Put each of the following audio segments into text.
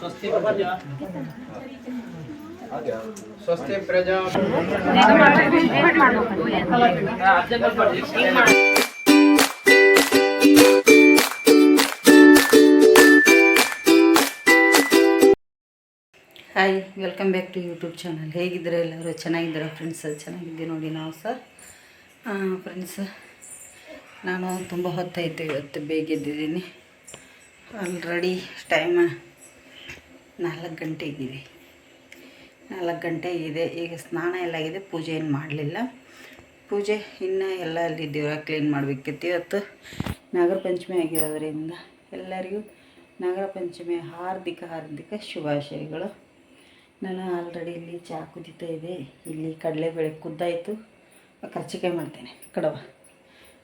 ಸ್ವಸ್ತಿ ಪ್ರಜಾ. Hi welcome back to YouTube channel ಹೇಗಿದ್ದೀರಾ ಎಲ್ಲರೂ? ಚೆನ್ನಾಗಿದ್ದೀರಾ ಫ್ರೆಂಡ್ಸ್ ಚೆನ್ನಾಗಿದ್ದೀವಿ ನೋಡಿ ನಾವು ಸರ್. ಫ್ರೆಂಡ್ಸ್ ನಾನು ತುಂಬ ಹೊತ್ತಾಯಿತು ಇವತ್ತು ಬೇಗ ಎದ್ದಿದ್ದೀನಿ. ಆಲ್ರೆಡಿ ಟೈಮ ನಾಲ್ಕು ಗಂಟೆ ಇದ್ದೀವಿ. ನಾಲ್ಕು ಗಂಟೆ ಇದೆ. ಈಗ ಸ್ನಾನ ಎಲ್ಲ ಆಗಿದೆ. ಪೂಜೆ ಏನು ಮಾಡಲಿಲ್ಲ. ಪೂಜೆ ಇನ್ನು ಎಲ್ಲ ಅಲ್ಲಿ ದೇವರ ಕ್ಲೀನ್ ಮಾಡಬೇಕಿತ್ತು. ಇವತ್ತು ನಾಗರ ಪಂಚಮಿ ಆಗಿರೋದ್ರಿಂದ ಎಲ್ಲರಿಗೂ ನಾಗರ ಪಂಚಮಿ ಹಾರ್ದಿಕ ಹಾರ್ದಿಕ ಶುಭಾಶಯಗಳು. ನಾನು ಆಲ್ರೆಡಿ ಇಲ್ಲಿ ಚಹಾ ಕುದೀತಾ ಇದೆ ಇಲ್ಲಿ ಕಡಲೆಬೇಳೆ ಕುದ್ದಾಯಿತು. ಕರ್ಚಿಕಾಯಿ ಮಾಡ್ತೇನೆ. ಕಡವ.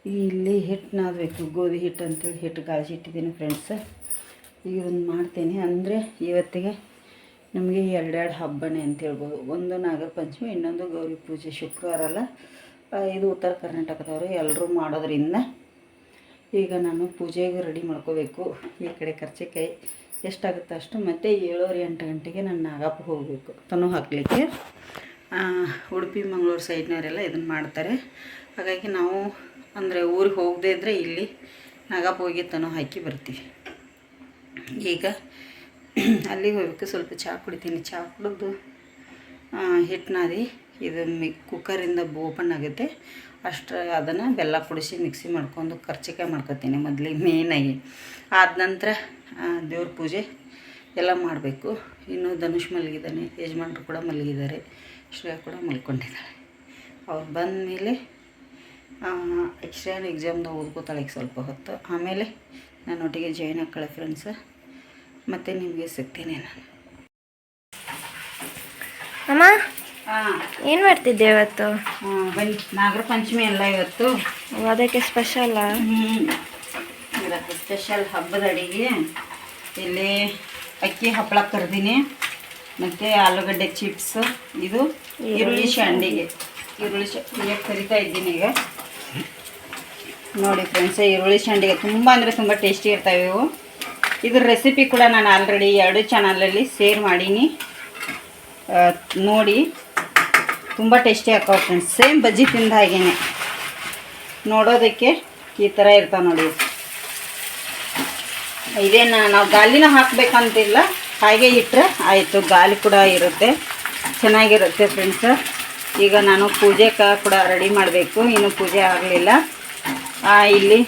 ಇಲ್ಲಿ ಹಿಟ್ಟು ನಾದಬೇಕು ಗೋಧಿ ಹಿಟ್ಟು ಅಂತೇಳಿ ಹಿಟ್ಟು ಗಾಳಿಸಿಟ್ಟಿದ್ದೀನಿ ಫ್ರೆಂಡ್ಸ್ ಈಗ ಇದನ್ನು ಮಾಡ್ತೇನೆ. ಅಂದರೆ ಇವತ್ತಿಗೆ ನಮಗೆ ಎರಡೆರಡು ಹಬ್ಬನೇ ಅಂತ ಹೇಳ್ಬೋದು. ಒಂದು ನಾಗರ ಪಂಚಮಿ ಇನ್ನೊಂದು ಗೌರಿ ಪೂಜೆ ಶುಕ್ರವಾರ ಅಲ್ಲ. ಇದು ಉತ್ತರ ಕರ್ನಾಟಕದವರು ಎಲ್ಲರೂ ಮಾಡೋದ್ರಿಂದ ಈಗ ನಾನು ಪೂಜೆಗೆ ರೆಡಿ ಮಾಡ್ಕೋಬೇಕು. ಈ ಕಡೆ ಕರ್ಚಿಕಾಯಿ ಎಷ್ಟಾಗುತ್ತೆ ಅಷ್ಟು. ಮತ್ತು ಏಳುವರೆ ಎಂಟು ಗಂಟೆಗೆ ನಾನು ನಾಗಪ್ಪ ಹೋಗಬೇಕು. ತನು ಹಾಕಲಿಕ್ಕೆ. ಉಡುಪಿ, ಮಂಗಳೂರು ಸೈಡ್ನವರೆಲ್ಲ ಇದನ್ನು ಮಾಡ್ತಾರೆ. ಹಾಗಾಗಿ ನಾವು ಅಂದರೆ ಊರಿಗೆ ಹೋಗದೇ ಇದ್ದರೆ ಇಲ್ಲಿ ನಾಗಪ್ಪ ತನೋ ಹಾಕಿ ಬರ್ತೀವಿ. ಈಗ ಅಲ್ಲಿಗೆ ಹೋಗಬೇಕು, ಸ್ವಲ್ಪ ಚಹಾ ಕುಡಿತೀನಿ. ಚಹಾ ಕುಡಿದು ಹಿಟ್ಟು ನಾದಿ ಇದು ಮಿ ಕುಕ್ಕರಿಂದ ಓಪನ್ ಆಗುತ್ತೆ. ಅಷ್ಟು ಅದನ್ನು ಬೆಲ್ಲ ಕುಡಿಸಿ ಮಿಕ್ಸಿ ಮಾಡ್ಕೊಂಡು ಕರ್ಚಿಕಾಯಿ ಮಾಡ್ಕೊತೀನಿ ಮೊದಲಿಗೆ ಮೇಯ್ನಾಗಿ ಆದ ನಂತರ ದೇವ್ರ ಪೂಜೆ ಎಲ್ಲ ಮಾಡಬೇಕು. ಇನ್ನು ಧನುಷ್ ಮಲಗಿದ್ದಾನೆ, ಯಜಮಾನ್ರು ಕೂಡ ಮಲಗಿದ್ದಾರೆ. ಶ್ರೇಯ ಕೂಡ ಮಲ್ಕೊಂಡಿದ್ದಾಳೆ. ಅವ್ರು ಬಂದ ಮೇಲೆ ಎಕ್ಸ್ಟ್ರಾ ಎಕ್ಸಾಮ್ದು ಓದ್ಕೋತಾಳೆ ಈಗ ಸ್ವಲ್ಪ ಹೊತ್ತು. ಆಮೇಲೆ ನಾನು ಒಟ್ಟಿಗೆ ಜಾಯ್ನ್ ಹಾಕೊಳ್ಳೆ ಫ್ರೆಂಡ್ಸ್ ಮತ್ತು ನಿಮಗೆ ಸಿಗ್ತೀನಿ ನಾನು. ಅಮ್ಮ? ಹಾಂ. ಏನು ಮಾಡ್ತಿದ್ದೆ ಇವತ್ತು? ಬನ್ನಿ. ನಾಗರ ಪಂಚಮಿ ಅಲ್ಲ ಇವತ್ತು. ಅದಕ್ಕೆ ಸ್ಪೆಷಲ್ ಇವತ್ತು ಸ್ಪೆಷಲ್ ಹಬ್ಬದ ಅಡಿಗೆ. ಇಲ್ಲಿ ಅಕ್ಕಿ ಹಪ್ಪಳ ಕರ್ದೀನಿ ಮತ್ತು ಆಲೂಗಡ್ಡೆ ಚಿಪ್ಸ್ ಇದು ಈರುಳ್ಳಿ ಶಂಡಿಗೆ. ಈರುಳ್ಳಿ ಶಾಂಡಿಗೆ ಕರಿತಾ ಇದ್ದೀನಿ ಈಗ. ನೋಡಿ ಫ್ರೆಂಡ್ಸ್ ಈರುಳ್ಳಿ ಸಂಡಿಗೆ ತುಂಬ ಅಂದರೆ ತುಂಬ ಟೇಸ್ಟಿ ಇರ್ತವೆ ಇವು. ಇದ್ರ ರೆಸಿಪಿ ಕೂಡ ನಾನು ಆಲ್ರೆಡಿ ಎರಡು ಚಾನಲಲ್ಲಿ ಶೇರ್ ಮಾಡೀನಿ. ನೋಡಿ, ತುಂಬ ಟೇಸ್ಟಿ ಹಾಕೋ ಫ್ರೆಂಡ್ಸ್ ಸೇಮ್ ಬಜ್ಜಿ ತಿಂದ ಹಾಗೇನೆ. ನೋಡೋದಕ್ಕೆ ಈ ಥರ ಇರ್ತಾವೆ ನೋಡಿ. ಇದೇನು, ನಾವು ಗಾಲಿನ ಹಾಕಬೇಕಂತಿಲ್ಲ, ಹಾಗೆ ಇಟ್ಟರೆ ಆಯಿತು, ಗಾಲಿ ಕೂಡ ಇರುತ್ತೆ. ಚೆನ್ನಾಗಿರುತ್ತೆ ಫ್ರೆಂಡ್ಸ್ ಈಗ ನಾನು ಪೂಜೆಗೆ ಕೂಡ ರೆಡಿ ಮಾಡಬೇಕು, ಇನ್ನು ಪೂಜೆ ಆಗಲಿಲ್ಲ. ಇಲ್ಲಿ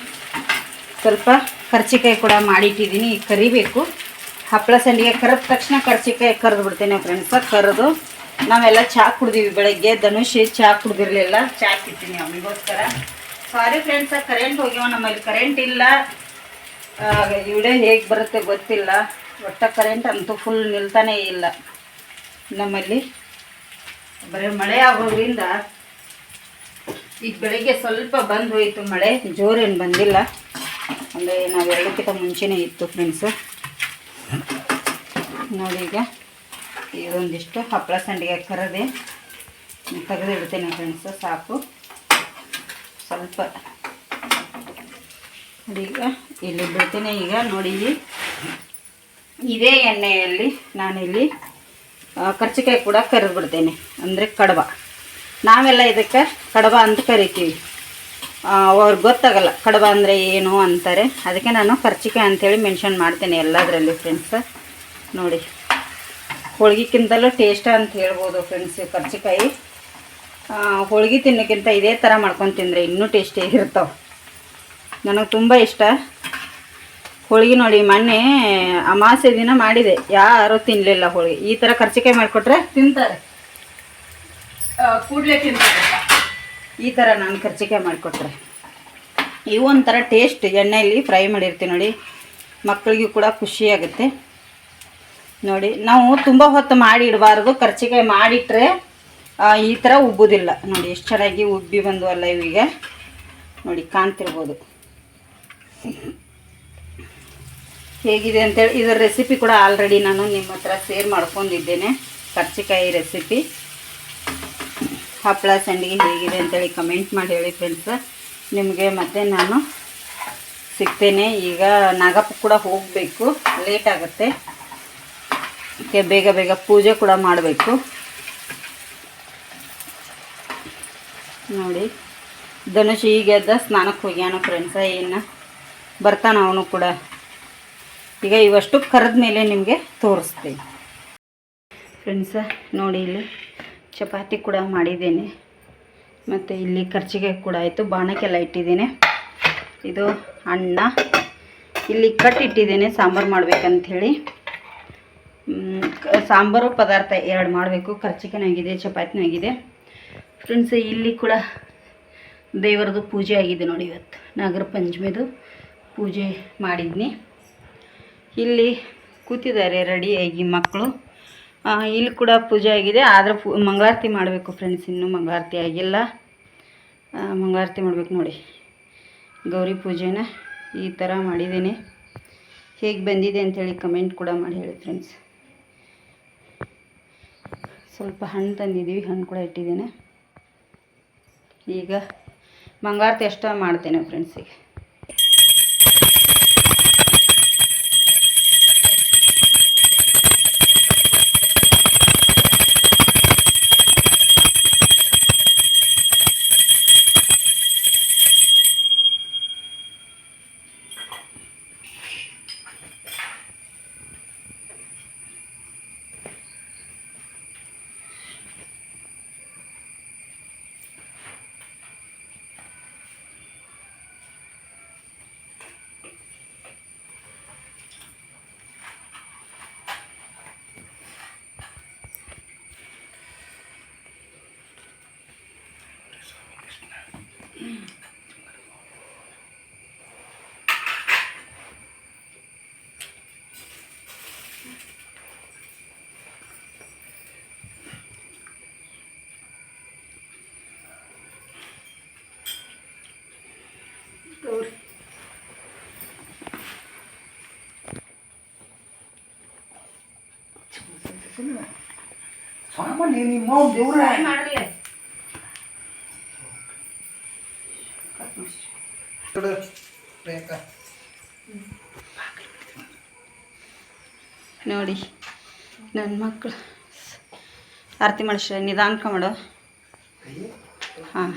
ಸ್ವಲ್ಪ ಕರ್ಚಿಕಾಯಿ ಕೂಡ ಮಾಡಿಟ್ಟಿದ್ದೀನಿ. ಕರಿಬೇಕು. ಹಪ್ಪಳ ಸಂಡಿಗೆ ಕರೆದ ತಕ್ಷಣ ಕರ್ಚಿಕಾಯಿ ಕರೆದು ಬಿಡ್ತೇನೆ ಫ್ರೆಂಡ್ಸ ಕರೆದು ನಾವೆಲ್ಲ ಚಹಾ ಕುಡ್ದೀವಿ ಬೆಳಗ್ಗೆ. ಧನುಷ್ ಚಹಾ ಕುಡ್ದಿರಲಿಲ್ಲ. ಚಹಾ ಕಿತ್ತೀನಿ ಅವನಿಗೋಸ್ಕರ. ಸಾರಿ ಫ್ರೆಂಡ್ಸ ಕರೆಂಟ್ ಹೋಗ್ಯಾವ. ನಮ್ಮಲ್ಲಿ ಕರೆಂಟ್ ಇಲ್ಲ. ಇವಡೆ ಹೇಗೆ ಬರುತ್ತೆ ಗೊತ್ತಿಲ್ಲ. ಒಟ್ಟ ಕರೆಂಟ್ ಅಂತೂ ಫುಲ್ ನಿಲ್ತಾನೇ ಇಲ್ಲ. ನಮ್ಮಲ್ಲಿ ಬರೀ ಮಳೆ ಆಗೋದ್ರಿಂದ ಈಗ ಬೆಳಿಗ್ಗೆ ಸ್ವಲ್ಪ ಬಂದು ಹೋಯಿತು ಮಳೆ, ಜೋರೇನು ಬಂದಿಲ್ಲ. ಅಂದರೆ ನಾವು ಎರಡಕ್ಕಿಂತ ಮುಂಚೆನೇ ಇತ್ತು ಫ್ರೆಂಡ್ಸು ನೋಡೀಗ ಇದೊಂದಿಷ್ಟು ಹಪ್ಪಳ ಸಂಡಿಗೆ ಕರದೆ ತೆಗೆದು ಇಡ್ತೇನೆ ಫ್ರೆಂಡ್ಸು ಸಾಕು. ಸ್ವಲ್ಪ ಈಗ, ಇಲ್ಲಿ ಬಿಡ್ತೇನೆ ಈಗ, ನೋಡಿ ಇದೇ ಎಣ್ಣೆಯಲ್ಲಿ ನಾನಿಲ್ಲಿ ಕರ್ಚಿಕಾಯಿ ಕೂಡ ಕರೆದು ಬಿಡ್ತೇನೆ ಅಂದರೆ ಕಡಬ ನಾವೆಲ್ಲ ಇದಕ್ಕೆ ಕಡಬ ಅಂತ ಕರಿತೀವಿ. ಅವ್ರಿಗೆ ಗೊತ್ತಾಗಲ್ಲ ಕಡಬ ಅಂದರೆ ಏನು ಅಂತಾರೆ. ಅದಕ್ಕೆ ನಾನು ಕರ್ಚಿಕಾಯಿ ಅಂಥೇಳಿ ಮೆನ್ಷನ್ ಮಾಡ್ತೇನೆ ಎಲ್ಲದರಲ್ಲಿ ಫ್ರೆಂಡ್ಸ್ ನೋಡಿ. ಹೋಳ್ಗಿಕ್ಕಿಂತಲೂ ಟೇಸ್ಟ್ ಅಂತ ಹೇಳ್ಬೋದು ಫ್ರೆಂಡ್ಸ್ ಕರ್ಚಿಕಾಯಿ. ಹೋಳ್ಗೆ ತಿನ್ನೋಕ್ಕಿಂತ ಇದೇ ಥರ ಮಾಡ್ಕೊಂಡು ತಿಂದರೆ ಇನ್ನೂ ಟೇಸ್ಟಿಯಾಗಿರ್ತಾವೆ ನನಗೆ ತುಂಬ ಇಷ್ಟ. ಹೋಳಿಗೆ ನೋಡಿ, ಮೊನ್ನೆ ಅಮಾಸೆ ದಿನ ಮಾಡಿದೆ. ಯಾರೂ ತಿನ್ನಲಿಲ್ಲ ಹೋಳಿಗೆ. ಈ ಥರ ಕರ್ಚಿಕಾಯಿ ಮಾಡಿಕೊಟ್ರೆ ತಿಂತಾರೆ. ಕೂಡಲೇ ತಿಂತಾರೆ ಈ ಥರ ನಾನು ಕರ್ಚಿಕಾಯಿ ಮಾಡಿಕೊಟ್ರೆ. ಇವು ಒಂಥರ ಟೇಸ್ಟ್ ಎಣ್ಣೆಯಲ್ಲಿ ಫ್ರೈ ಮಾಡಿರ್ತೀವಿ ನೋಡಿ. ಮಕ್ಕಳಿಗೂ ಕೂಡ ಖುಷಿ ಆಗುತ್ತೆ. ನೋಡಿ, ನಾವು ತುಂಬ ಹೊತ್ತು ಮಾಡಿ ಇಡಬಾರ್ದು. ಕರ್ಚಿಕಾಯಿ ಮಾಡಿಟ್ರೆ ಈ ಥರ ಉಬ್ಬುದಿಲ್ಲ ನೋಡಿ, ಎಷ್ಟು ಚೆನ್ನಾಗಿ ಉಬ್ಬಿ ಬಂದವಲ್ಲ ಇವೀಗ ನೋಡಿ, ಕಾಣ್ತಿರ್ಬೋದು. ಹೇಗಿದೆ ಅಂತೇಳಿ, ಇದರ ರೆಸಿಪಿ ಕೂಡ ಆಲ್ರೆಡಿ ನಾನು ನಿಮ್ಮ ಹತ್ರ ಶೇರ್ ಮಾಡ್ಕೊಂಡಿದ್ದೇನೆ. ಕರ್ಚಿಕಾಯಿ ರೆಸಿಪಿ ಹಪ್ಪಳ ಸಂಡಿಗೆ ಹೇಗಿದೆ ಅಂತೇಳಿ ಕಮೆಂಟ್ ಮಾಡಿ ಹೇಳಿ ಫ್ರೆಂಡ್ಸ್ ನಿಮಗೆ ಮತ್ತೆ ನಾನು ಸಿಗ್ತೇನೆ. ಈಗ ನಾಗಪ್ಪ ಕೂಡ ಹೋಗಬೇಕು. ಲೇಟ್ ಆಗುತ್ತೆ. ಬೇಗ ಬೇಗ ಪೂಜೆ ಕೂಡ ಮಾಡಬೇಕು. ನೋಡಿ. ಧನುಷ್ ಈಗ ಎದ್ದ ಸ್ನಾನಕ್ಕೆ ಹೋಗ್ಯಾನ ಫ್ರೆಂಡ್ಸ ಏನು ಬರ್ತಾನ ಅವನು ಕೂಡ. ಈಗ ಇವಷ್ಟು ಕರೆದ ಮೇಲೆ ನಿಮಗೆ ತೋರಿಸ್ತೀನಿ. ಫ್ರೆಂಡ್ಸ ನೋಡಿ ಇಲ್ಲಿ. ಚಪಾತಿ ಕೂಡ ಮಾಡಿದ್ದೇನೆ. ಮತ್ತು ಇಲ್ಲಿ ಖರ್ಚಿಗೆ ಕೂಡ ಆಯಿತು, ಬಾಣಕ್ಕೆಲ್ಲ ಇಟ್ಟಿದ್ದೇನೆ. ಇದು ಅನ್ನ. ಇಲ್ಲಿ ಕಟ್ಟಿಟ್ಟಿದ್ದೇನೆ ಸಾಂಬಾರು ಮಾಡ್ಬೇಕಂಥೇಳಿ ಸಾಂಬಾರು ಪದಾರ್ಥ ಎರಡು ಮಾಡಬೇಕು ಖರ್ಚಿಗೆನೂ ಆಗಿದೆ ಚಪಾತಿನೂ ಆಗಿದೆ ಫ್ರೆಂಡ್ಸ್, ಇಲ್ಲಿ ಕೂಡ ದೇವರದು ಪೂಜೆ ಆಗಿದೆ ನೋಡಿ ಇವತ್ತು. ನಾಗರ ಪಂಚಮಿದು ಪೂಜೆ ಮಾಡಿದ್ನಿ. ಇಲ್ಲಿ ಕೂತಿದ್ದಾರೆ ರೆಡಿಯಾಗಿ ಮಕ್ಕಳು. ಇಲ್ಲಿ ಕೂಡ ಪೂಜೆ ಆಗಿದೆ. ಆದರೆ ಪು, ಮಂಗಳಾರತಿ ಮಾಡಬೇಕು ಫ್ರೆಂಡ್ಸ್ ಇನ್ನೂ ಮಂಗಳಾರತಿ ಆಗಿಲ್ಲ. ಮಂಗಳಾರತಿ ಮಾಡಬೇಕು ನೋಡಿ. ಗೌರಿ ಪೂಜೆನ ಈ ಥರ ಮಾಡಿದ್ದೀನಿ. ಹೇಗೆ ಬಂದಿದೆ ಅಂಥೇಳಿ ಕಮೆಂಟ್ ಕೂಡ ಮಾಡಿ ಹೇಳಿ ಫ್ರೆಂಡ್ಸ್ ಸ್ವಲ್ಪ ಹಣ್ಣು ತಂದಿದ್ದೀವಿ, ಹಣ್ಣು ಕೂಡ ಇಟ್ಟಿದ್ದೇನೆ. ಈಗ ಮಂಗಳಾರತಿ ಅಷ್ಟ ಮಾಡ್ತೇನೆ ಫ್ರೆಂಡ್ಸ್ ಈಗ ಸಾಮಾನ್ಯ ನಿಮ್ಮ ದೇವ್ರ. ನೋಡಿ ನನ್ನ ಮಕ್ಕಳು ಆರತಿ ಮಾಡಿಸ್ರೆ ನಿಧಾನಕ ಮಾಡು. ಹಾಂ.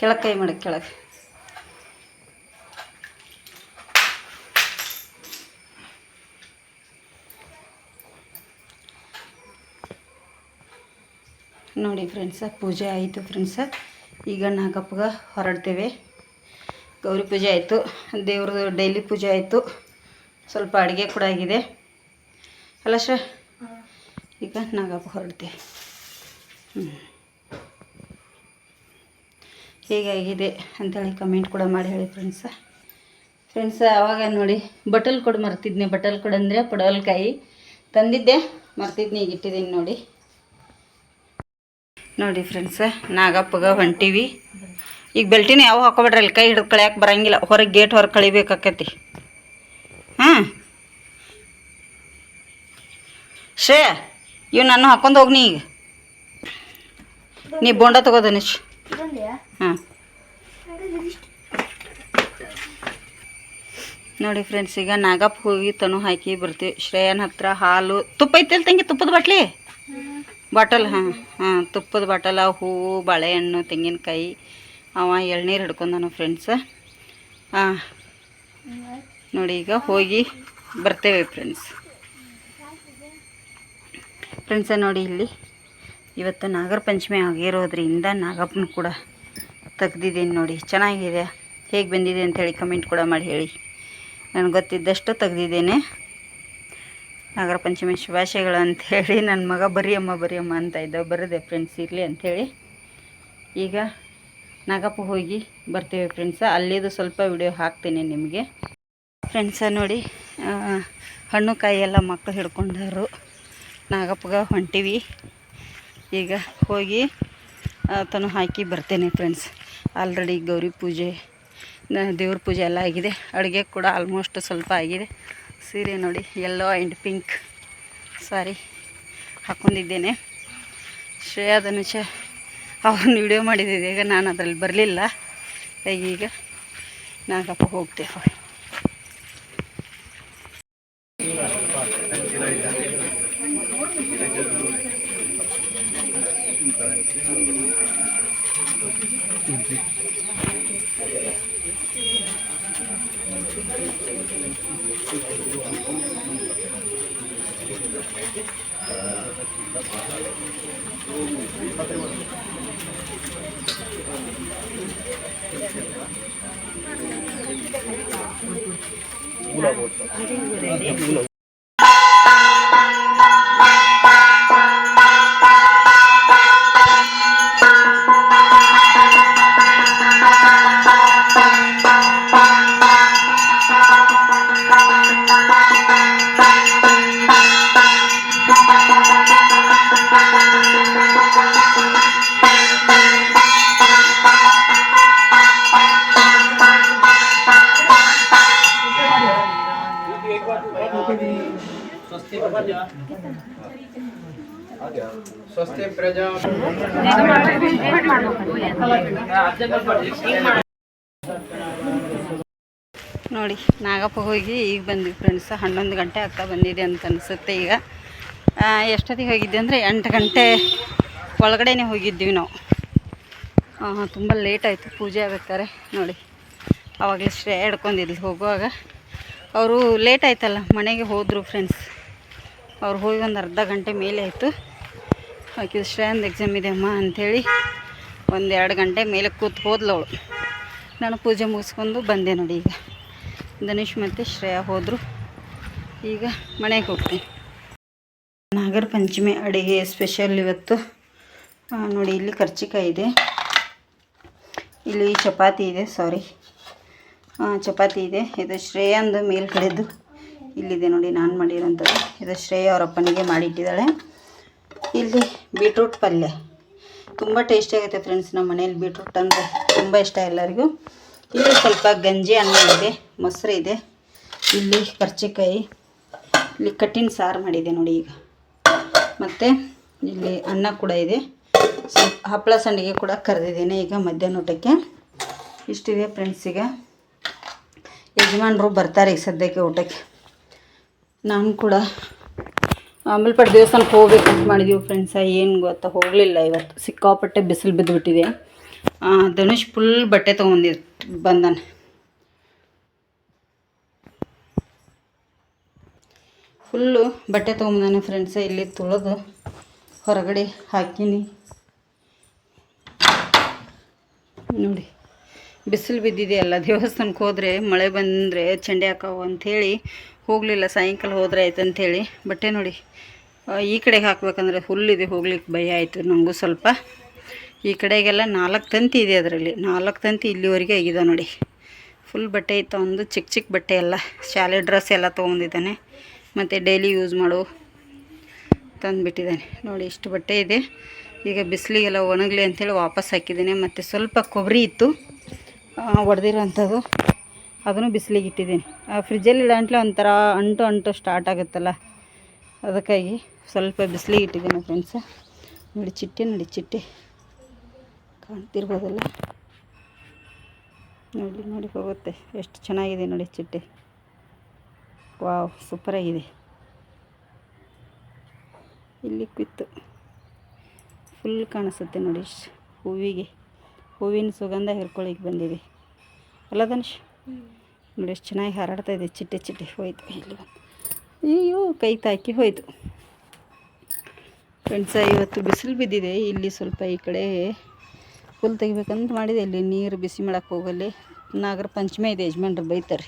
ಕೆಳಗೆ ಕೈ ಮಾಡು ಕೆಳಗೆ. ನೋಡಿ ಫ್ರೆಂಡ್ಸ ಪೂಜೆ ಆಯಿತು ಫ್ರೆಂಡ್ಸ ಈಗ ನಾಗಪ್ಪಗೆ ಹೊರಡ್ತೇವೆ. ಗೌರಿ ಪೂಜೆ ಆಯಿತು. ದೇವ್ರದ್ದು ಡೈಲಿ ಪೂಜೆ ಆಯಿತು. ಸ್ವಲ್ಪ ಅಡುಗೆ ಕೂಡ ಆಗಿದೆ. ಅಲ್ಲ ಶ್ರ? ಈಗ ನಾಗಪ್ಪ ಹೊರಡ್ತೇವೆ. ಹ್ಞೂ ಹೇಗಾಗಿದೆ ಅಂತೇಳಿ ಕಮೆಂಟ್ ಕೂಡ ಮಾಡಿ ಹೇಳಿ ಫ್ರೆಂಡ್ಸ ಫ್ರೆಂಡ್ಸ ಆವಾಗ ನೋಡಿ ಬಟಲ್ ಕೊಡು ಮರ್ತಿದ್ನಿ. ಬಟಲ್ ಕೊಡು ಅಂದರೆ ಪಡವಲ್ಕಾಯಿ ತಂದಿದ್ದೆ. ಮರ್ತಿದ್ನಿ, ಈಗ ಇಟ್ಟಿದ್ದೀನಿ ನೋಡಿ. ನೋಡಿ ಫ್ರೆಂಡ್ಸ ನಾಗಪ್ಪಗ ಹೊಂಟೀವಿ. ಈಗ ಬೆಲ್ಟಿನ ಯಾವ ಹಾಕೋಬೇಡ್ರಿ ಅಲ್ಲಿ ಕೈ ಹಿಡಿದು ಕಳಿಯಕ್ಕೆ ಬರಂಗಿಲ್ಲ. ಹೊರಗೆ ಗೇಟ್ ಹೊರಗೆ ಕಳಿಬೇಕಾಕತಿ. ಹಾಂ ಶ್ರೇ ಇವ್ ನಾನು ಹಾಕೊಂಡು ಹೋಗ್ನಿ ಈಗ. ನೀ ಬೋಂಡ ತಗೋದ ನಿಶ್ ಹಾಂ ನೋಡಿ ಫ್ರೆಂಡ್ಸ್ ಈಗ ನಾಗಪ್ಪ ಹೋಗಿ ತನು ಹಾಕಿ ಬರ್ತೀವಿ ಶ್ರೇಯನ್ ಹತ್ರ ಹಾಲು ತುಪ್ಪ ಐತಲ್ ತಂಗಿ ತುಪ್ಪದ ಬಾಟ್ಲಿ? ಬಾಟಲ್, ಹಾಂ ಹಾಂ, ತುಪ್ಪದ ಬಾಟಲ ಹೂವು ಬಾಳೆಹಣ್ಣು, ತೆಂಗಿನಕಾಯಿ, ಅವ ಎಳ್ನೀರು ಹಿಡ್ಕೊಂಡನು ಫ್ರೆಂಡ್ಸ ಹಾಂ ನೋಡಿ ಈಗ ಹೋಗಿ ಬರ್ತೇವೆ ಫ್ರೆಂಡ್ಸ್ ಫ್ರೆಂಡ್ಸ ನೋಡಿ ಇಲ್ಲಿ, ಇವತ್ತು ನಾಗರ ಪಂಚಮಿ ಆಗಿರೋದ್ರಿಂದ ನಾಗಪ್ಪನ ಕೂಡ ತೆಗ್ದಿದ್ದೀನಿ ನೋಡಿ, ಚೆನ್ನಾಗಿದೆ. ಹೇಗೆ ಬಂದಿದೆ ಹೇಳಿ ಕಮೆಂಟ್ ಕೂಡ ಮಾಡಿ ಹೇಳಿ. ನನಗೆ ಗೊತ್ತಿದ್ದಷ್ಟು ತೆಗ್ದಿದ್ದೇನೆ. ನಾಗರ ಪಂಚಮಿ ಶುಭಾಶಯಗಳು ಅಂಥೇಳಿ ನನ್ನ ಮಗ ಬರಿಯಮ್ಮ ಬರಿಯಮ್ಮ ಅಂತ ಇದ್ದ ಬರದೆ ಫ್ರೆಂಡ್ಸ್ ಇರಲಿ ಅಂಥೇಳಿ ಈಗ ನಾಗಪ್ಪ ಹೋಗಿ ಬರ್ತೀವಿ ಫ್ರೆಂಡ್ಸ ಅಲ್ಲಿದು ಸ್ವಲ್ಪ ವಿಡಿಯೋ ಹಾಕ್ತೀನಿ ನಿಮಗೆ. ಫ್ರೆಂಡ್ಸ ನೋಡಿ ಹಣ್ಣು ಕಾಯಿ ಎಲ್ಲ ಮಕ್ಕಳು ಹಿಡ್ಕೊಂಡರು ನಾಗಪ್ಪಗ ಹೊಂಟಿವಿ. ಈಗ ಹೋಗಿ ತನು ಹಾಕಿ ಬರ್ತೇನೆ ಫ್ರೆಂಡ್ಸ್ ಆಲ್ರೆಡಿ ಗೌರಿ ಪೂಜೆ ದೇವ್ರ ಪೂಜೆ ಎಲ್ಲ ಆಗಿದೆ. ಅಡುಗೆ ಕೂಡ ಆಲ್ಮೋಸ್ಟ್ ಸ್ವಲ್ಪ ಆಗಿದೆ. ಸೀರೆ ನೋಡಿ ಯೆಲ್ಲೋ ಆ್ಯಂಡ್ ಪಿಂಕ್ ಸಾರಿ ಹಾಕ್ಕೊಂಡಿದ್ದೇನೆ ಶ್ರೇಯಾ ಧನುಷ, ಅವ್ರನ್ನ ವಿಡಿಯೋ ಮಾಡಿದ್ದೆ ಈಗ ನಾನು ಅದರಲ್ಲಿ ಬರಲಿಲ್ಲ. ಈಗ ನಾಗಪ್ಪ ಹೋಗ್ತೇವೆ పూల పూల ಸ್ವಸ್ತಿ ಪ್ರಜಾ ನೋಡಿ, ನಾಗಪ್ಪ ಹೋಗಿ ಈಗ ಬಂದ್ವಿ ಫ್ರೆಂಡ್ಸ್ ಹನ್ನೊಂದು ಗಂಟೆ ಆಗ್ತಾ ಬಂದಿದೆ ಅಂತ ಅನಿಸುತ್ತೆ ಈಗ. ಎಷ್ಟೊತ್ತಿಗೆ ಹೋಗಿದ್ದೆ ಅಂದರೆ ಎಂಟು ಗಂಟೆ ಒಳಗಡೆನೆ ಹೋಗಿದ್ದೀವಿ ನಾವು. ತುಂಬ ಲೇಟ್ ಆಯಿತು, ಪೂಜೆ ಆಗ್ಬೇಕಾರೆ ನೋಡಿ ಆವಾಗಲೇ ಶ್ರೇ ಹಿಡ್ಕೊಂಡಿದ್ಲು ಹೋಗುವಾಗ. ಅವರು ಲೇಟ್ ಆಯ್ತಲ್ಲ, ಮನೆಗೆ ಹೋದರು ಫ್ರೆಂಡ್ಸ್ ಅವ್ರು ಹೋಗಿ ಒಂದು ಅರ್ಧ ಗಂಟೆ ಮೇಲೆ ಆಯಿತು. ಆಕೆ ಶ್ರೇಯಾಂದು ಎಕ್ಸಾಮ್ ಇದೆ ಅಮ್ಮ ಅಂಥೇಳಿ ಒಂದು ಎರಡು ಗಂಟೆ ಮೇಲೆ ಕೂತು ಹೋದ್ಲು ಅವಳು ನಾನು ಪೂಜೆ ಮುಗಿಸ್ಕೊಂಡು ಬಂದೆ ನೋಡಿ ಈಗ. ಧನುಷ್ ಮತ್ತು ಶ್ರೇಯಾ ಹೋದರು. ಈಗ ಮನೆಗೆ ಹೋಗ್ತೀನಿ. ನಾಗರ ಪಂಚಮಿ ಅಡುಗೆ ಸ್ಪೆಷಲ್ ಇವತ್ತು. ನೋಡಿ ಇಲ್ಲಿ ಕರ್ಚಿಕಾಯಿ ಇದೆ. ಇಲ್ಲಿ ಚಪಾತಿ ಇದೆ ಸಾರಿ ಚಪಾತಿ ಇದೆ. ಇದು ಶ್ರೇಯಾಂದು ಮೇಲ್ಗಡೆದು. ಇಲ್ಲಿದೆ ನೋಡಿ ನಾನು ಮಾಡಿರೋಂಥದ್ದು. ಇದು ಶ್ರೇಯ ಅವರಪ್ಪನಿಗೆ ಮಾಡಿಟ್ಟಿದ್ದಾಳೆ. ಇಲ್ಲಿ ಬೀಟ್ರೂಟ್ ಪಲ್ಯ. ತುಂಬ ಟೇಸ್ಟಿಯಾಗುತ್ತೆ ಫ್ರೆಂಡ್ಸ್ ನಮ್ಮ ಮನೆಯಲ್ಲಿ ಬೀಟ್ರೂಟ್ ಅಂದರೆ ತುಂಬ ಇಷ್ಟ ಎಲ್ಲರಿಗೂ. ಇಲ್ಲಿ ಸ್ವಲ್ಪ ಗಂಜಿ ಅನ್ನ ಇದೆ, ಮೊಸರು ಇದೆ. ಇಲ್ಲಿ ಕರ್ಚಿಕಾಯಿ, ಇಲ್ಲಿ ಕಟ್ಟಿನ ಸಾರು ಮಾಡಿದೆ ನೋಡಿ ಈಗ. ಮತ್ತು ಇಲ್ಲಿ ಅನ್ನ ಕೂಡ ಇದೆ. ಸ್ವಲ್ಪ ಹಪ್ಪಳ ಸಂಡಿಗೆ ಕೂಡ ಕರೆದಿದ್ದೇನೆ ಈಗ ಮಧ್ಯಾಹ್ನ ಊಟಕ್ಕೆ. ಇಷ್ಟಿದೆ ಫ್ರೆಂಡ್ಸ್ ಈಗ. ಯಜಮಾನರು ಬರ್ತಾರೆ ಈಗ ಸದ್ಯಕ್ಕೆ ಊಟಕ್ಕೆ. ನಾನು ಕೂಡ ಆಮೇಲ್ಪಟ್ಟು ದೇವಸ್ಥಾನಕ್ಕೆ ಹೋಗ್ಬೇಕು ಅಂತ ಮಾಡಿದ್ದೀವಿ ಫ್ರೆಂಡ್ಸ ಏನು ಗೊತ್ತಾ, ಹೋಗಲಿಲ್ಲ ಇವತ್ತು. ಸಿಕ್ಕಾಪಟ್ಟೆ ಬಿಸಿಲು ಬಿದ್ದುಬಿಟ್ಟಿದೆ ಧನುಷ್ ಫುಲ್ ಬಟ್ಟೆ ತೊಗೊಂಡಿ ಬಂದಾನೆ. ಫುಲ್ಲು ಬಟ್ಟೆ ತೊಗೊಂಬಂದಾನೆ ಫ್ರೆಂಡ್ಸ ಇಲ್ಲಿ ತೊಳೆದು ಹೊರಗಡೆ ಹಾಕೀನಿ. ನೋಡಿ. ಬಿಸಿಲು ಬಿದ್ದಿದೆಯಲ್ಲ, ದೇವಸ್ಥಾನಕ್ಕೆ ಹೋದರೆ ಮಳೆ ಬಂದರೆ ಚಂಡೆ ಹಾಕವು ಅಂಥೇಳಿ ಹೋಗಲಿಲ್ಲ, ಸಾಯಂಕಾಲ ಹೋದ್ರೆ ಆಯ್ತು ಅಂಥೇಳಿ. ಬಟ್ಟೆ ನೋಡಿ ಈ ಕಡೆಗೆ ಹಾಕ್ಬೇಕಂದ್ರೆ ಹುಲ್ಲಿದೆ, ಹೋಗ್ಲಿಕ್ಕೆ ಭಯ ಆಯಿತು ನನಗೂ ಸ್ವಲ್ಪ. ಈ ಕಡೆಗೆಲ್ಲ ನಾಲ್ಕು ತಂತಿ ಇದೆ ಅದರಲ್ಲಿ, ನಾಲ್ಕು ತಂತಿ ಇಲ್ಲಿವರೆಗೆ ಆಗಿದೆ ನೋಡಿ. ಫುಲ್ ಬಟ್ಟೆ ಇತ್ತು, ಒಂದು ಚಿಕ್ಕ ಚಿಕ್ಕ ಬಟ್ಟೆ ಎಲ್ಲ, ಶಾಲೆ ಡ್ರೆಸ್ ಎಲ್ಲ ತೊಗೊಂಡಿದ್ದಾನೆ, ಮತ್ತು ಡೈಲಿ ಯೂಸ್ ಮಾಡು ತಂದುಬಿಟ್ಟಿದ್ದಾನೆ. ನೋಡಿ, ಇಷ್ಟು ಬಟ್ಟೆ ಇದೆ. ಈಗ ಬಿಸಿಲಿಗೆಲ್ಲ ಒಣಗಲಿ ಅಂಥೇಳಿ ವಾಪಸ್ ಹಾಕಿದ್ದೀನಿ, ಮತ್ತು ಸ್ವಲ್ಪ ಕೊಬ್ಬರಿ ಇತ್ತು. ಒಡೆದಿರೋಂಥದ್ದು. ಅದನ್ನು ಬಿಸಿಲಿಗೆ ಇಟ್ಟಿದ್ದೀನಿ. ಫ್ರಿಜ್ಜಲ್ಲಿ ಇಡಂಟ್ಲೆ ಒಂಥರ ಅಂಟು ಅಂಟು ಸ್ಟಾರ್ಟ್ ಆಗುತ್ತಲ್ಲ, ಅದಕ್ಕಾಗಿ ಸ್ವಲ್ಪ ಬಿಸಿಲಿಗೆ ಇಟ್ಟಿದ್ದೀನಿ ಫ್ರೆಂಡ್ಸ್ ನೋಡಿ, ಚಿಟ್ಟೆ ನೋಡಿ, ಚಿಟ್ಟೆ. ಕಾಣ್ತಿರ್ಬೋದಲ್ಲ? ನೋಡಿ ನೋಡಿ ಹೋಗುತ್ತೆ. ಎಷ್ಟು ಚೆನ್ನಾಗಿದೆ ನೋಡಿ ಚಿಟ್ಟೆ. ವಾವ್ ಸೂಪರಾಗಿದೆ ಇಲ್ಲಿ ಕಿತ್ತು ಫುಲ್ ಕಾಣಿಸುತ್ತೆ ನೋಡಿ ಹೂವಿಗೆ. ಹೂವಿನ ಸುಗಂಧ ಹಿರ್ಕೊಳಿಗೆ ಬಂದಿದೆ ಅಲ್ಲ ಧನುಷ್? ನೋಡಿ ಎಷ್ಟು ಚೆನ್ನಾಗಿ ಹಾರಾಡ್ತಾ ಇದೆ. ಚಿಟ್ಟೆ ಚಿಟ್ಟೆ ಹೋಯ್ತು. ಇಲ್ಲಿ ಅಯ್ಯೋ, ಕೈ ತಾಕಿ ಹೋಯ್ತು. ಫ್ರೆಂಡ್ಸ ಇವತ್ತು ಬಿಸಿಲು ಬಿದ್ದಿದೆ. ಇಲ್ಲಿ ಸ್ವಲ್ಪ ಈ ಕಡೆ ಹುಲ್ ತೆಗಿಬೇಕಂತ ಮಾಡಿದೆ. ಇಲ್ಲಿ ನೀರು ಬಿಸಿ ಮಾಡಕ್ಕೆ ಹೋಗಲ್ಲಿ. ನಾಗರ ಪಂಚಮಿ ಇದೆ, ಯಜಮಾನ್ರು ಬೈತಾರೆ.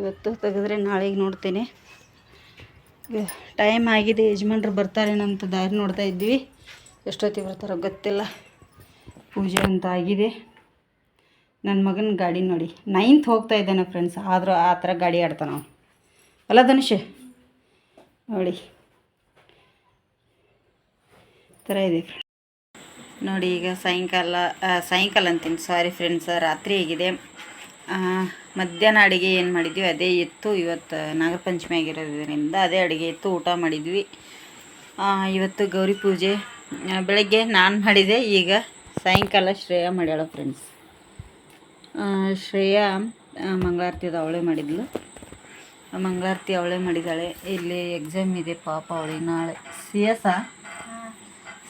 ಇವತ್ತು ತೆಗೆದ್ರೆ ನಾಳೆಗೆ ನೋಡ್ತೇನೆ. ಟೈಮ್ ಆಗಿದೆ. ಯಜಮಾನ್ರು ಬರ್ತಾರೇನಂತ ದಾರಿ ನೋಡ್ತಾ ಇದ್ವಿ ಎಷ್ಟೊತ್ತಿಗೆ ಬರ್ತಾರೋ ಗೊತ್ತಿಲ್ಲ. ಪೂಜೆ ಅಂತ ಆಗಿದೆ. ನನ್ನ ಮಗನ ಗಾಡಿ ನೋಡಿ. ನೈನ್ತ್ ಹೋಗ್ತಾ ಇದ್ದಾನೆ ಫ್ರೆಂಡ್ಸ್ ಆದರೂ ಆ ಥರ ಗಾಡಿ ಆಡ್ತಾನೆ ಅಲ್ಲ ಧನುಷ್, ನೋಡಿ. ಥರ ಇದೆ ನೋಡಿ ಈಗ ಸಾಯಂಕಾಲ ಸಾಯಂಕಾಲ ಅಂತೀನಿ. ಸಾರಿ ಫ್ರೆಂಡ್ಸ್ ರಾತ್ರಿ ಆಗಿದೆ. ಮಧ್ಯಾಹ್ನ ಅಡುಗೆ ಏನು ಮಾಡಿದ್ವಿ? ಅದೇ ಇತ್ತು ಇವತ್ತು ನಾಗರ ಪಂಚಮಿ ಆಗಿರೋದ್ರಿಂದ ಅದೇ ಅಡುಗೆ ಇತ್ತು ಊಟ ಮಾಡಿದ್ವಿ. ಇವತ್ತು ಗೌರಿ ಪೂಜೆ. ಬೆಳಗ್ಗೆ ನಾನು ಮಾಡಿದೆ, ಈಗ ಸಾಯಂಕಾಲ ಶ್ರೇಯಾ ಮಾಡ್ಯಾಳ ಫ್ರೆಂಡ್ಸ್ ಶ್ರೇಯಾ ಮಂಗಳಾರತಿ ಮಂಗಳಾರತಿದ ಅವಳೇ ಮಾಡಿದ್ಲು. ಮಂಗಳಾರತಿ ಅವಳೇ ಮಾಡಿದ್ದಾಳೆ ಇಲ್ಲಿ ಎಕ್ಸಾಮ್ ಇದೆ ಪಾಪ ಅವಳಿಗೆ ನಾಳೆ ಸಿ ಎಸ್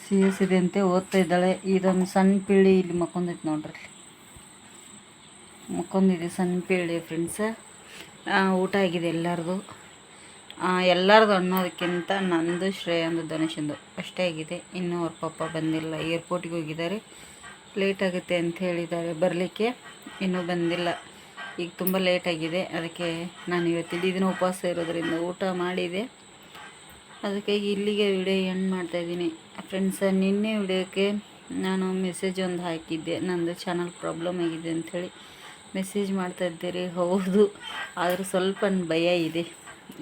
ಸಿ ಎಸ್ ಇದೆ ಅಂತೆ, ಓದ್ತಾ ಇದ್ದಾಳೆ. ಇದೊಂದು ಸಣ್ಣ ಪೀಳಿ ಇಲ್ಲಿ ಮಕ್ಕೊಂದೈತೆ ನೋಡ್ರಿ. ಮಕ್ಕೊಂದಿದೆ ಸಣ್ಣ ಪೀಳಿ ಫ್ರೆಂಡ್ಸ್ ಊಟ ಆಗಿದೆ ಎಲ್ಲರದು. ಎಲ್ಲರದು ಅನ್ನೋದಕ್ಕಿಂತ ನಂದು ಶ್ರೇಯಂದು ಧನುಷಂದು ಅಷ್ಟೇ ಆಗಿದೆ. ಇನ್ನೂ ಅವ್ರ ಪಾಪ ಬಂದಿಲ್ಲ. ಏರ್ಪೋರ್ಟಿಗೆ ಹೋಗಿದ್ದಾರೆ. ಲೇಟ್ ಆಗುತ್ತೆ ಅಂತ ಹೇಳಿದ್ದಾರೆ. ಬರಲಿಕ್ಕೆ ಇನ್ನೂ ಬಂದಿಲ್ಲ. ಈಗ ತುಂಬ ಆಗಿದೆ. ಅದಕ್ಕೆ ನಾನು ಇವತ್ತು ಇಡೀ ದಿನ ಉಪವಾಸ ಇರೋದರಿಂದ ಊಟ ಮಾಡಿದೆ. ಅದಕ್ಕೆ ಇಲ್ಲಿಗೆ ವಿಡಿಯೋ ಎಂಡ್ ಮಾಡ್ತಾಯಿದ್ದೀನಿ ಫ್ರೆಂಡ್ಸ್ ನಿನ್ನೆ ವಿಡಿಯೋಕ್ಕೆ ನಾನು ಮೆಸೇಜ್ ಒಂದು ಹಾಕಿದ್ದೆ. ನಂದು ಚಾನಲ್ ಪ್ರಾಬ್ಲಮ್ ಆಗಿದೆ ಅಂಥೇಳಿ ಮೆಸೇಜ್ ಮಾಡ್ತಾ ಇದ್ದೀರಿ? ಹೌದು. ಆದರೂ ಸ್ವಲ್ಪ ಭಯ ಇದೆ.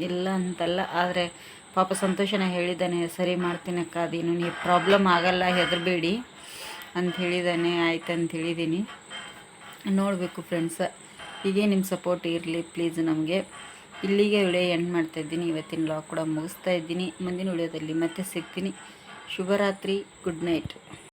ಇಲ್ಲ ಅಂತಲ್ಲ, ಆದರೆ ಪಾಪ ಸಂತೋಷನ ಹೇಳಿದ್ದಾನೆ, ಸರಿ ಮಾಡ್ತೀನಿ ಅಕ್ಕ, ಅದೇನು ನೀವು ಪ್ರಾಬ್ಲಮ್ ಆಗಲ್ಲ, ಹೆದರಬೇಡಿ ಅಂತ ಹೇಳಿದ್ದಾನೆ, ಆಯ್ತು ಅಂತ ಹೇಳಿದ್ದೀನಿ. ನೋಡಬೇಕು ಫ್ರೆಂಡ್ಸ ಹೀಗೆ ನಿಮ್ಮ ಸಪೋರ್ಟ್ ಇರಲಿ ಪ್ಲೀಸ್ ನಮಗೆ. ಇಲ್ಲಿಗೆ ವಿಡಿಯೋ ಎಂಡ್ ಮಾಡ್ತಾ ಇದ್ದೀನಿ, ಇವತ್ತಿನ ಲಾಕ್ ಕೂಡ ಮುಗಿಸ್ತಾ ಇದ್ದೀನಿ. ಮುಂದಿನ ವಿಡಿಯೋದಲ್ಲಿ ಮತ್ತೆ ಸಿಗ್ತೀನಿ. ಶುಭರಾತ್ರಿ ಗುಡ್ ನೈಟ್